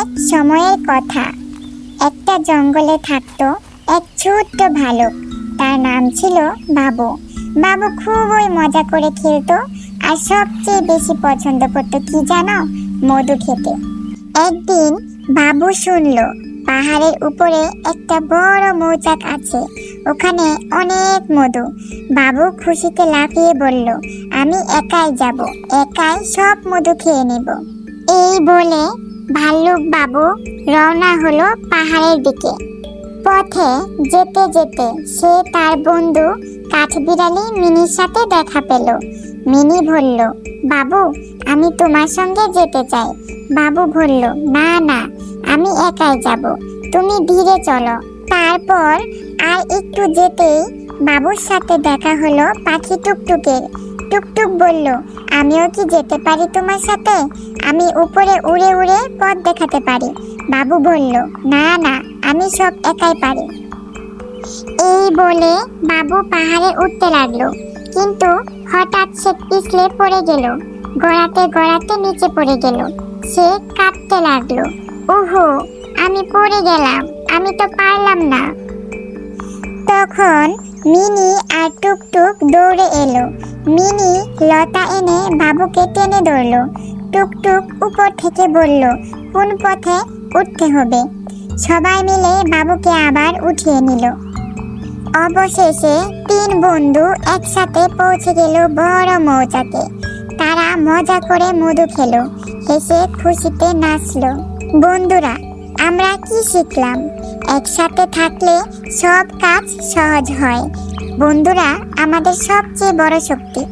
এক সময়ের কথা। একটা জঙ্গলে থাকতো এক ছোট্ট ভালুক। তার নাম ছিল বাবু। বাবু খুবই মজা করে খেলতো আর সবচেয়ে বেশি পছন্দ করতো কি জানো? মধু খেতে। একদিন বাবু শুনলো, পাহাড়ের উপরে একটা বড় মৌচাক আছে। ওখানে অনেক মধু। বাবু খুশিতে লাফিয়ে বলল, আমি একাই যাব। একাই সব মধু খেয়ে নেব। এই বলে ভাল্লুক বাবু রওনা হলো পাহাড়ের দিকে। পথে যেতে যেতে সে তার বন্ধু কাঠবিড়ালি মিনির সাথে দেখা পেল। মিনি বলল, বাবু, আমি তোমার সঙ্গে যেতে চাই। বাবু বলল, না না, আমি একাই যাব। তুমি ধীরে চলো। তারপর আর একটু যেতেই বাবুর সাথে দেখা হলো পাখি টুকটুকের। টুকটুক বলল, আমিও কি যেতে পারি তোমার সাথে? আমি উপরে উড়ে উড়ে পথ দেখাতে পারি। বাবু বলল, না না, আমি সব একাই পারি। এই বলে বাবু পাহাড়ে উঠতে লাগল। কিন্তু হঠাৎ সে পিছলে পড়ে গেল, গড়াতে গড়াতে নিচে পড়ে গেল। সে কাঁদতে লাগল, ওহো, আমি পড়ে গেলাম, আমি তো পারলাম না। তখন মিনি আর টুকটুক দৌড়ে এলো। মিনি লতা এনে বাবুকে টেনে ধরলো। টুকটুক উপর থেকে বলল, কোন পথে উঠতে হবে? সবাই মিলে বাবুকে আবার উঠিয়ে নিল। অবশেষে তিন বন্ধু একসাথে পৌঁছে গেল বড় মৌচাকে। তারা মজা করে মধু খেলো, হেসে খুশিতে নাচলো। বন্ধুরা, আমরা কি শিখলাম? একসাথে থাকলে সব কাজ সহজ হয়। বন্ধুরা, আমাদের সবচেয়ে বড় শক্তি।